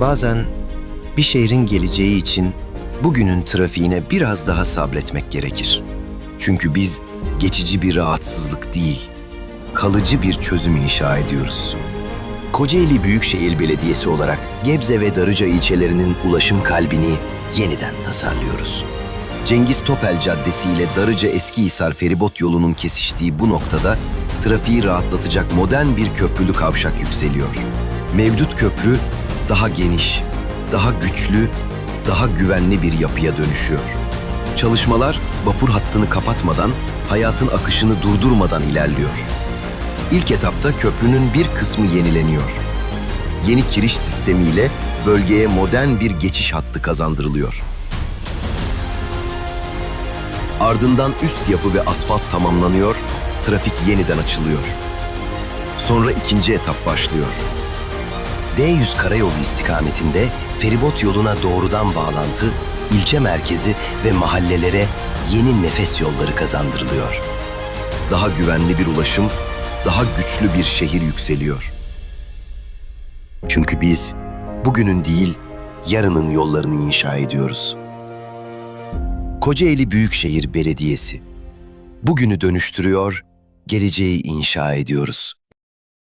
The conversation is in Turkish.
Bazen bir şehrin geleceği için bugünün trafiğine biraz daha sabretmek gerekir. Çünkü biz geçici bir rahatsızlık değil, kalıcı bir çözüm inşa ediyoruz. Kocaeli Büyükşehir Belediyesi olarak Gebze ve Darıca ilçelerinin ulaşım kalbini yeniden tasarlıyoruz. Cengiz Topel Caddesi ile Darıca Eskihisar feribot yolunun kesiştiği bu noktada trafiği rahatlatacak modern bir köprülü kavşak yükseliyor. Mevcut köprü daha geniş, daha güçlü, daha güvenli bir yapıya dönüşüyor. Çalışmalar vapur hattını kapatmadan, hayatın akışını durdurmadan ilerliyor. İlk etapta köprünün bir kısmı yenileniyor. Yeni kiriş sistemiyle bölgeye modern bir geçiş hattı kazandırılıyor. Ardından üst yapı ve asfalt tamamlanıyor, trafik yeniden açılıyor. Sonra ikinci etap başlıyor. D100 karayolu istikametinde feribot yoluna doğrudan bağlantı, ilçe merkezi ve mahallelere yeni nefes yolları kazandırılıyor. Daha güvenli bir ulaşım, daha güçlü bir şehir yükseliyor. Çünkü biz bugünün değil, yarının yollarını inşa ediyoruz. Kocaeli Büyükşehir Belediyesi. Bugünü dönüştürüyor, geleceği inşa ediyoruz.